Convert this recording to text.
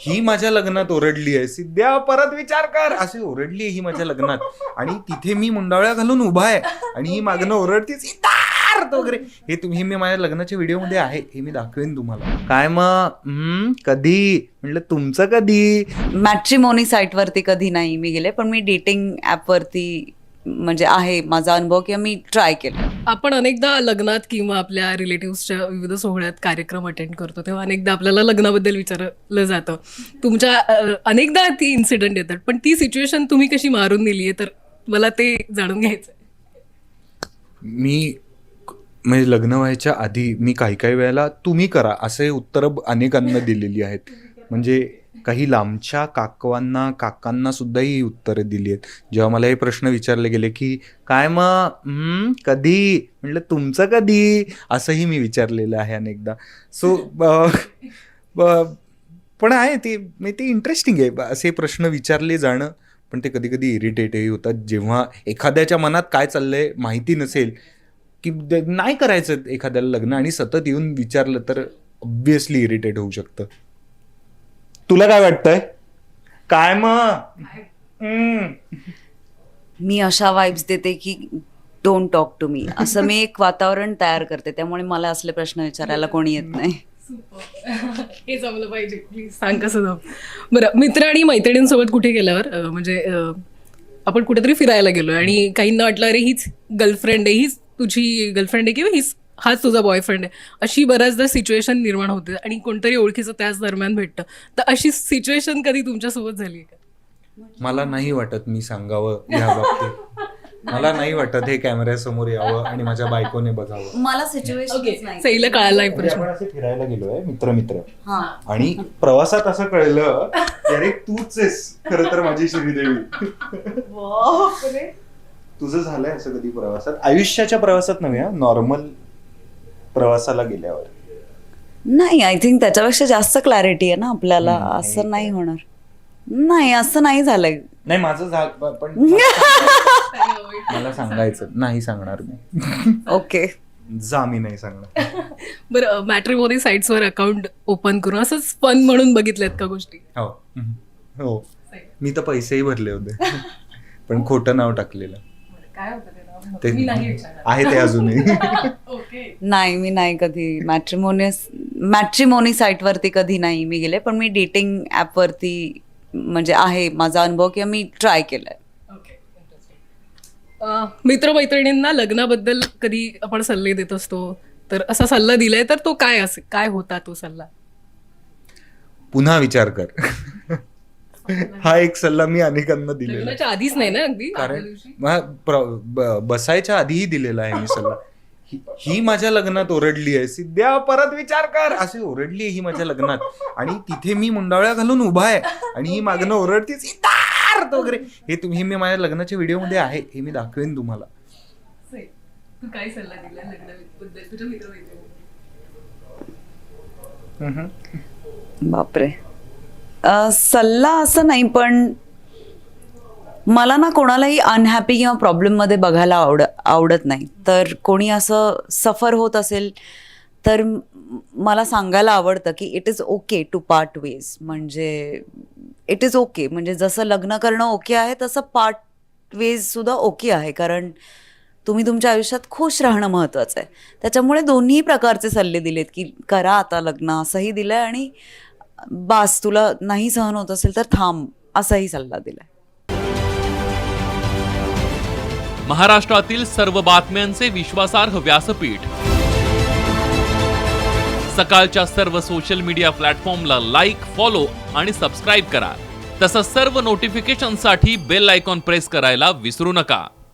ही माझ्या लग्नात ओरडली आहे. सिद्ध्या परत विचार कर. अशी ओरडली आहे ही माझ्या लग्नात. आणि तिथे मी मुंडावळ्या घालून उभा आहे. आणि ही मागणं ओरडते सिद्धार्थ वगैरे. हे तुम्ही मी माझ्या लग्नाच्या व्हिडिओमध्ये आहे. हे मी दाखवेन तुम्हाला. काय मग? हम्म, कधी? म्हटलं तुमचं कधी? मॅट्रिमोनी साईटवरती कधी नाही. मी गेले पण मी डेटिंग ॲपवरती म्हणजे आहे माझा अनुभव किंवा मी ट्राय केलं. आपण अनेकदा लग्नात किंवा आपल्या रिलेटिव्हच्या विविध सोहळ्यात कार्यक्रम अटेंड करतो तेव्हा अनेकदा आपल्याला लग्नाबद्दल विचारलं जातं. तुमच्या अ, अनेकदा ती इन्सिडेंट येतात पण ती सिच्युएशन तुम्ही कशी मारून दिली आहे? तर मला ते जाणून घ्यायचं मी म्हणजे लग्न व्हायच्या आधी मी काही काही वेळेला तुम्ही करा असे उत्तरं अनेकांना दिलेली आहेत. म्हणजे काही लांबच्या काकवांना काकांना सुद्धा ही उत्तरं दिली आहेत. जेव्हा मला हे प्रश्न विचारले गेले की काय मग कधी? म्हटलं तुमचं कधी? असंही मी विचारलेलं आहे अनेकदा. सो पण आहे ते म्हणजे ते इंटरेस्टिंग आहे. असे प्रश्न विचारले जाणं पण ते कधी कधी इरिटेटही होतात. जेव्हा एखाद्याच्या मनात काय चाललंय माहिती नसेल की नाही करायचं एखाद्याला लग्न आणि सतत येऊन विचारलं तर ऑब्विसली इरिटेट होऊ शकतं. तुला काय वाटतंय? काय मग हम्म. मी अशा वाईब्स देते की डोंट टॉक टू मी असं मी एक वातावरण तयार करते त्यामुळे मला असले प्रश्न विचारायला कोणी येत नाही. हे जमलं पाहिजे. प्लीज सांग कसं जम बरं मित्र आणि मैत्रिणींसोबत कुठे गेल्यावर अ, म्हणजे अ, आपण कुठेतरी फिरायला गेलो आणि काहींना वाटलं अरे हीच गर्लफ्रेंड आहे हीच तुझी गर्लफ्रेंड आहे किंवा हीच हाच तुझा बॉयफ्रेंड आहे. अशी बऱ्याचदा सिच्युएशन निर्माण होते आणि कोणतरी ओळखीचं त्याच दरम्यान भेटतं. तर अशी सिच्युएशन कधी तुमच्यासोबत झाली आहे का? मला नाही वाटत मी सांगावं या बाबतीत. मला नाही वाटत हे कॅमेऱ्यासमोर यावं आणि माझ्या बायकोने बघावं. मला सिच्युएशन नाही. सईला कळायला एक म्हणजे प्रश्न आपण असे फिरायला गेलोय मित्र मित्र हा. आणि प्रवासात असं कळलं की अरे तूच आहेस. खर तर माझी श्रीदेवी. तुझं झालंय असं कधी प्रवासात? आयुष्याच्या प्रवासात नव्हे नॉर्मल प्रवासाला गेल्यावर? नाही आय थिंक त्याच्यापेक्षा जास्त क्लॅरिटी आहे ना आपल्याला. असं नाही होणार. नाही असं नाही झालंय. नाही माझं झालं पण मला सांगायचं नाही सांगणार मी. ओके जा मी नाही सांगणार. बरं मॅट्रिमोनी साईट्सवर अकाउंट ओपन करून असंच फन म्हणून बघितल्यात का गोष्टी? हो. हो. मी तर पैसेही भरले होते. पण खोटं नाव टाकलेलं. काय होतं ते. आहे ते अजूनही. ओके. नाही मी नाही कधी मॅट्रिमोनियस मॅट्रिमोनी साईटवरती कधी नाही मी गेले पण मी डेटिंग ॲपवरती म्हणजे आहे माझा अनुभव किंवा मी ट्राय केलाय. ओके इंटरेस्टिंग मित्रमैत्रिणींना लग्नाबद्दल कधी आपण सल्ले देत असतो तर असा सल्ला दिलाय तर तो काय असे काय होता तो सल्ला? पुन्हा विचार कर. हा एक सल्ला मी अनेकांना दिलेला. लग्नाच्या आधीच नाही ना अगदी? आदल्या कारण दिवशी? मा- प्र- ब- बसायच्या आधीही दिलेला आहे मी सल्ला. ही- ही माझ्या लग्नात ओरडली आहे. सिद्ध्या परत विचार कर. अशी ओरडली आहे ही माझ्या लग्नात. आणि तिथे मी मुंडावळ्या घालून उभा आहे. आणि ही मागणं ओरडते सिद्धार्थ वगैरे. हे तुम्ही मी माझ्या लग्नाच्या व्हिडिओमध्ये आहे. हे मी दाखवेन तुम्हाला. से, तू काय सल्ला दिला लग्नाबद्दल? तुझ्या मित्रमैत्रिणींना? बापरे. सल्ला असं नाही पण मला ना कोणालाही अनहॅपी किंवा प्रॉब्लेममध्ये बघायला आवड आवडत नाही. तर कोणी असं सफर होत असेल तर मला सांगायला आवडतं की it is okay to part ways म्हणजे इट इज ओके म्हणजे जसं लग्न करणं ओके आहे तसं पार्ट वेज सुद्धा ओके आहे. कारण तुम्ही तुमच्या आयुष्यात खुश राहणं महत्त्वाचं आहे. त्याच्यामुळे दोन्ही प्रकारचे सल्ले दिलेत की करा आता लग्न असंही दिलं आहे आणि बास तुला नाही सहन होत असेल तर थांब असाही सल्ला दिलाय. महाराष्ट्रातील सर्व बातम्यांचे विश्वासार्ह व्यासपीठ. सकाळच्या सर्व सोशल मीडिया प्लॅटफॉर्मला लाईक फॉलो आणि सबस्क्राईब करा. तसंच सर्व नोटिफिकेशनसाठी बेल आयकॉन प्रेस करायला विसरू नका.